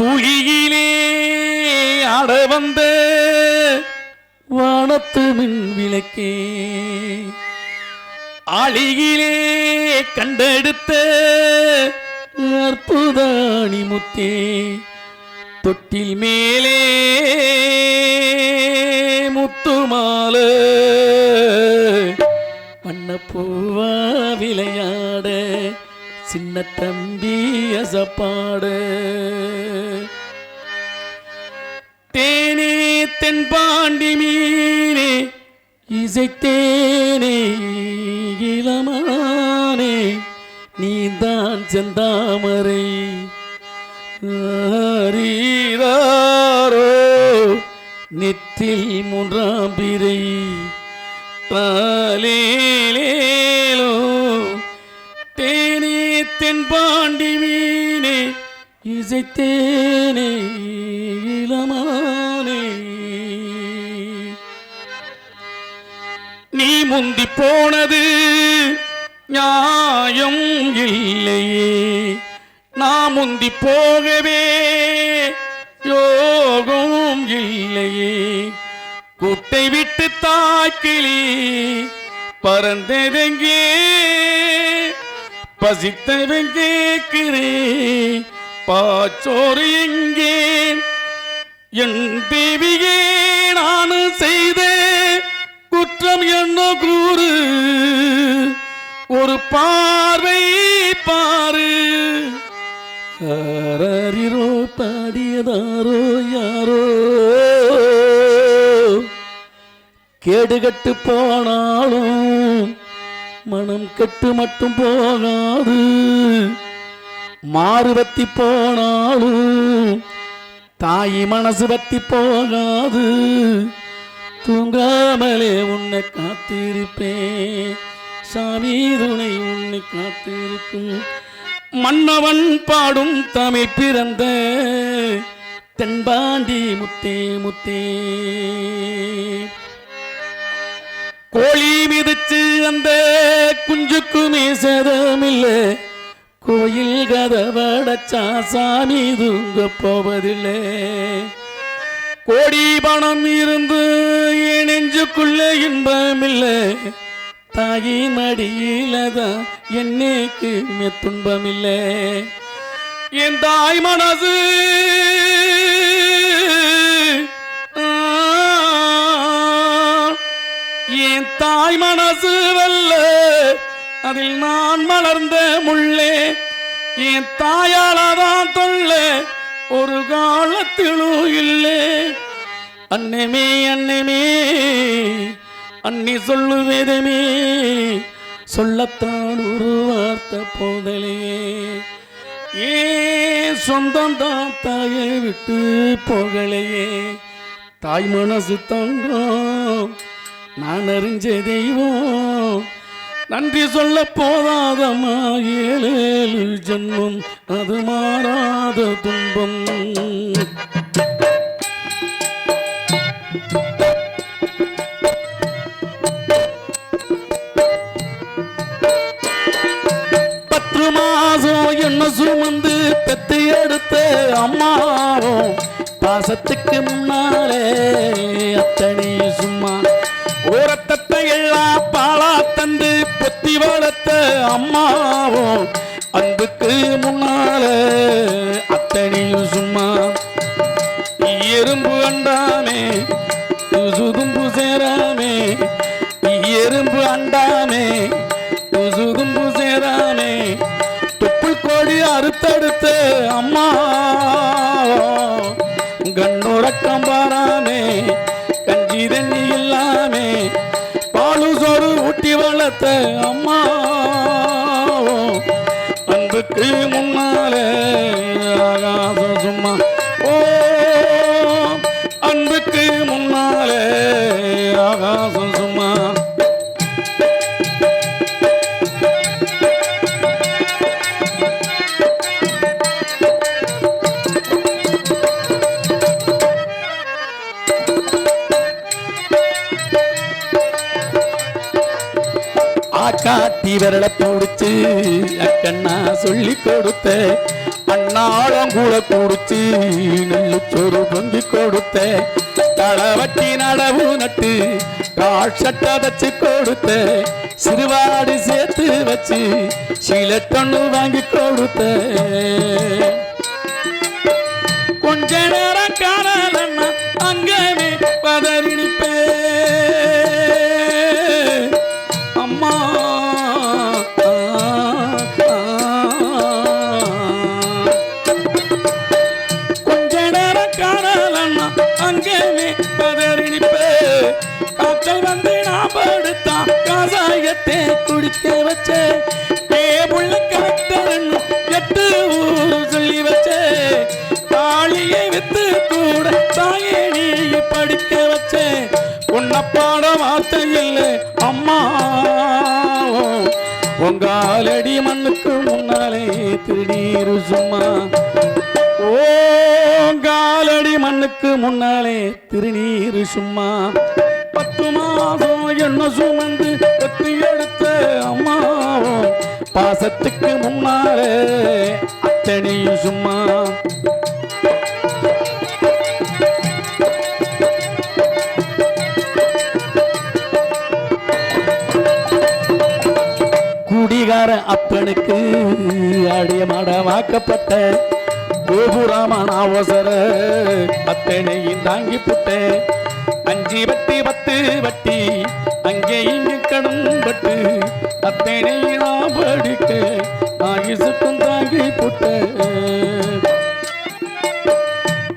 துளியிலே ஆட வந்த வானத்து மின் விளக்கே. ஆளியிலே கண்டெடுத்த அற்புதாணி முத்தே. தொட்டில் மேலே முத்துமால வண்ணப்பூவா விளையாட சின்ன தம்பி அசப்பாடு. தென் பாண்டி மீனே இசைத்தேனே இளமானே நீதான் செந்தாமரை. ஆரீராரோ நெற்றில் மூன்றாம் பிறை பாலேலேலோ தேனே தென் பாண்டி மீனே இசைத்தேனே இளமான. நீ முந்தி போனது நியாயம் இல்லையே. நான் முந்தி போகவே யோகம் இல்லையே. குட்டை விட்டு தாக்கிளி பறந்ததெங்கே? பசித்தவன் கேட்கிறே பாச்சோறு எங்கே? என் தேவியே நான் செய்தேன். உலகம் என்ன கூறு? ஒரு பார்வை பாரு. ஆராரிரோ பாடியதாரோ யாரோ? கேடுகட்டு போனாலும் மனம் கெட்டு மட்டும் போகாது. மாறுபத்தி போனாலும் தாய் மனசு பத்தி போகாது. தூங்காமலே உன்னை காத்திருப்பேன். சாமி துணை உன்னை காத்திருக்கும். மன்னவன் பாடும் தமிழ் பிறந்த தென்பாண்டி முத்தே முத்தே. கோழி மிதிச்சு அந்த குஞ்சுக்குமே சேதமில்லை கோயில் கதவடச்சா சாமி தூங்க போவதில்லை. கோடி பணம் இருந்து என் நெஞ்சுக்குள்ள இன்பமில்லை. தாயி மடியில தான் என்னைக்கு துன்பமில்லை. என் தாய் மனசு என் தாய் மனசு வல்ல அதில் நான் மலர்ந்த முள்ளே. என் தாயாலதான் தொல்லை ஒரு காலத்திலும் இல்லை. அன்னமே அன்னமே அன்னி சொல்லுவேதமே சொல்லத்தான் ஒரு வார்த்தை போதலே. ஏன் சொந்தம் தான் தாயை விட்டு போகலையே. தாய் மனசு தங்கம் நான் அறிஞ்ச தெய்வம் நன்றி சொல்ல போதாதம்மா. ஏழேழு ஜென்மம் அது மாறாத துன்பம். பத்து மாசம் என்ன சுமந்து பெத்து எடுத்த அம்மாவும் பாசத்துக்கு முன்னாலே அத்தனை சும்மா வளர்த்த அம்மாவோ அன்புக்கு முன்னால அத்தனையும் சும்மா. எறும்பு அண்டாமே சுதும்பு சேராமே. எறும்பு அண்டாமே சுதும்பு சேராமே. தொப்புள் கோடி அறுத்தடுத்த அம்மா கண்ணுறக்கம் பாராமே. ஆக்காத்தி விரல பிடிச்சு. அக்கண்ணா சொல்லி கொடுத்த அண்ணாளம் கூட குடிச்சு. நெல்லுச்சோறு பொங்கி கொடுத்த களவட்டி நடவு நட்டு காட்சட்டை வச்சு கொடுத்த சிறுவாடு சேர்த்து வச்சு சீலட்டொன்னு வாங்கி கொடுத்த. கொஞ்ச நேரம் காணலன்னா அங்கேயே பதறிப்பே காய்ச்சல் வந்து நான் படுத்தான் காசாயத்தை குடிக்க வச்சே. ஏ புள்ள கலெக்டர்னு எட்டு ஊர் சொல்லி வச்சே. தாலியை வித்து கூட தாயே நீ படிக்க வச்சே. உன்னை பாட வார்த்தை இல்லை அம்மா. உங்காலடி மண்ணுக்கு முன்னாலே திருநீரு சும்மா. ஓ காலடி மண்ணுக்கு முன்னாலே திருநீரு சும்மா. பத்து மாதம் என்ன சுமந்து கத்தி எடுத்த அம்மா. பாசத்துக்கு முன்னாலே அத்தனையும் சும்மா. குடிகார அப்பனுக்கு அடிய வாக்கப்பட்ட கோபுராமன் அவசர அத்தனையும் தாங்கி புட்டேன். அஞ்சு வட்டி பத்து வட்டி அங்கே இங்கு கடன் பட்டு அத்தனையும் நான் படிக்க ஆயுசுக்கும் தாங்கி புட்ட.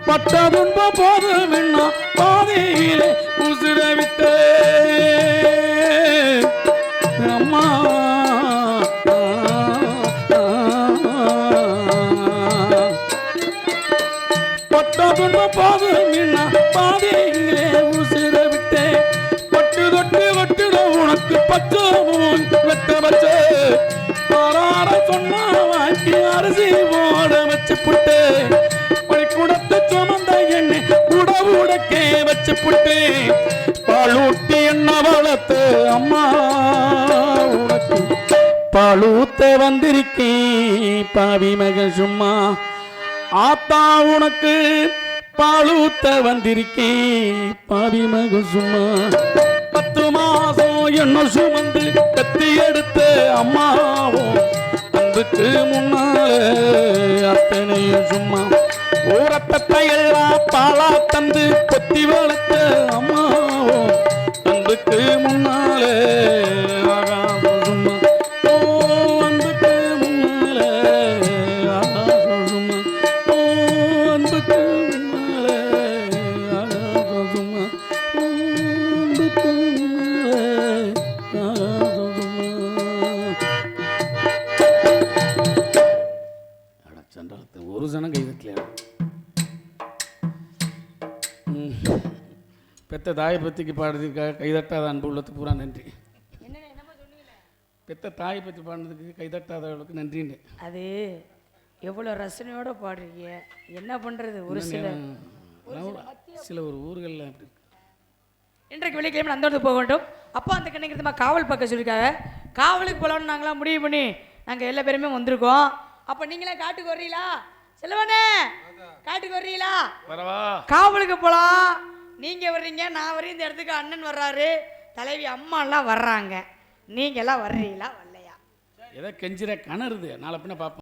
பட்ட துன்ப போதும் என்ன பாதையிலே உசுர விட்டே. அம்மா பட்ட துன்ப போதும் உனக்கு பச்சை வெட்ட வச்சு. பாராட சொன்னா வாங்கி அரிசி ஓட வச்சு புட்டு. பள்ளிக்கூடத்தை சுமந்த எண்ணெய் கூட உடக்கே வச்சு புட்டு. பாலூட்டி என்ன வளர்த்து அம்மா உனக்கு. பாலூத்த வந்திருக்கேன் பாவி மகன் சும்மா. ஆத்தா உனக்கு பாலூத்த வந்திருக்கேன் பாவி மகன் சும்மா. பத்து மாசம் என்ன சுமந்து கத்தி எடுத்த அம்மாவும் அன்புக்கு முன்னாலே அத்தனையும் சும்மா. ஊரத்தத்தை எல்லாம் பாலா தந்து கொத்தி வளர்த்த அம்மா பெத்த தாயை பற்றிக்கு பாடுறதுக்காக கைதட்டாத அன்பு உள்ளத்துக்கு பூரா நன்றி. பெத்த தாயை பற்றி பாடுறதுக்கு கைதட்டாதவர்களுக்கு நன்றின்னு. அது எவ்வளோ ரசனையோட பாடுறீங்க? என்ன பண்றது? ஒரு சில சில ஒரு ஊர்களில் அப்படி. இன்றைக்கு வெள்ளிக்கிழமை அந்த இடத்துக்கு போக வேண்டும். அப்பா அந்த கண்ணிங்கிறதுமா காவல் பார்க்க சொல்லியிருக்காங்க. காவலுக்கு போகலான்னு நாங்களாம் முடிவு பண்ணி நாங்கள் எல்லா பேருமே வந்திருக்கோம். அப்போ நீங்களே காட்டுக்கு வர்றீங்களா? செல்வனே காட்டுக்கு வர்றீங்களா? காவலுக்கு போகலாம் நீங்கள் வர்றீங்க நான் வரையும் இந்த இடத்துக்கு அண்ணன் வர்றாரு தலைவி அம்மாலாம் வர்றாங்க. நீங்களாம் வர்றீங்களா? வரலையா? ஏதோ கெஞ்சிற? கணருது. நாளை பின்ன பார்ப்போம்